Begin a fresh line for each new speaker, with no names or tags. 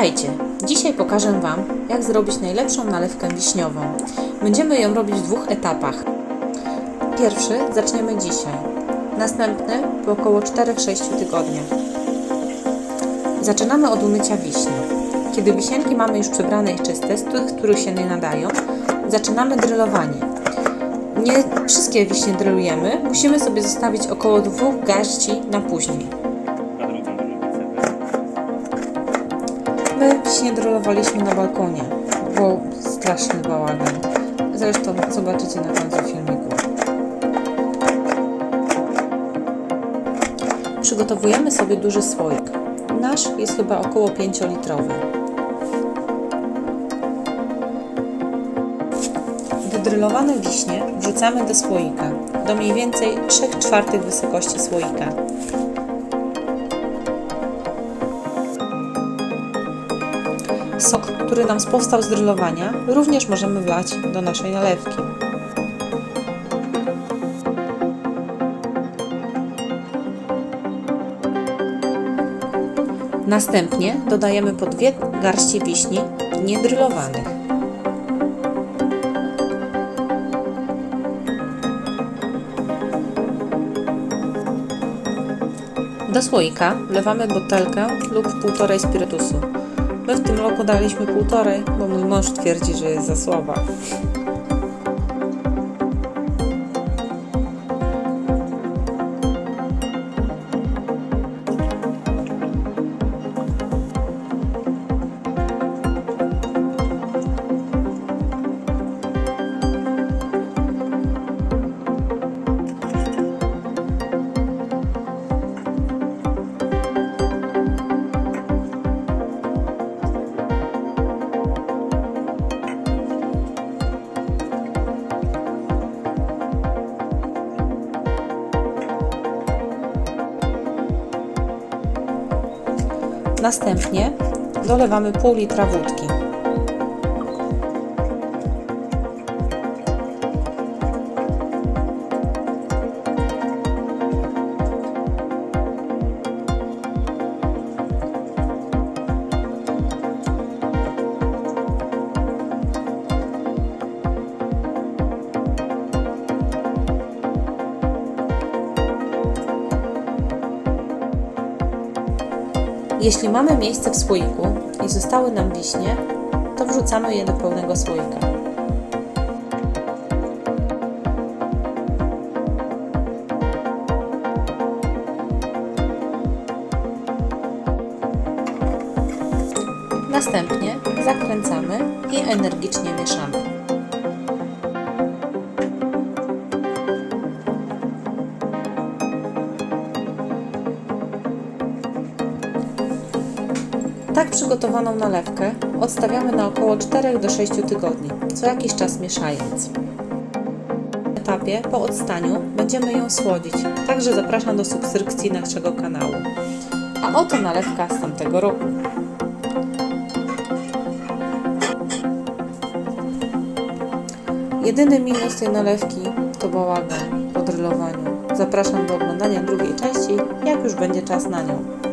Witajcie! Dzisiaj pokażę Wam, jak zrobić najlepszą nalewkę wiśniową. Będziemy ją robić w dwóch etapach. Pierwszy zaczniemy dzisiaj, następny po około 4-6 tygodniach. Zaczynamy od umycia wiśni. Kiedy wisienki mamy już przebrane i czyste, z tych, których się nie nadają, zaczynamy drylowanie. Nie wszystkie wiśnie drylujemy, musimy sobie zostawić około dwóch garści na później. My drolowaliśmy na balkonie. Był straszny bałagan. Zresztą zobaczycie na końcu filmiku. Przygotowujemy sobie duży słoik. Nasz jest chyba około 5-litrowy. Wydrylowane wiśnie wrzucamy do słoika, do mniej więcej 3 czwartych wysokości słoika. Który nam powstał z drylowania, również możemy wlać do naszej nalewki. Następnie dodajemy po dwie garści wiśni niedrylowanych. Do słoika wlewamy butelkę lub półtorej spirytusu. My w tym roku daliśmy półtorej, bo mój mąż twierdzi, że jest za słaba. Następnie dolewamy pół litra wódki. Jeśli mamy miejsce w słoiku i zostały nam wiśnie, to wrzucamy je do pełnego słoika. Następnie zakręcamy i energicznie mieszamy. Tak przygotowaną nalewkę odstawiamy na około 4 do 6 tygodni, co jakiś czas mieszając. W etapie po odstaniu będziemy ją słodzić, także zapraszam do subskrypcji naszego kanału. A oto nalewka z tamtego roku. Jedyny minus tej nalewki to bałagan po drylowaniu. Zapraszam do oglądania drugiej części, jak już będzie czas na nią.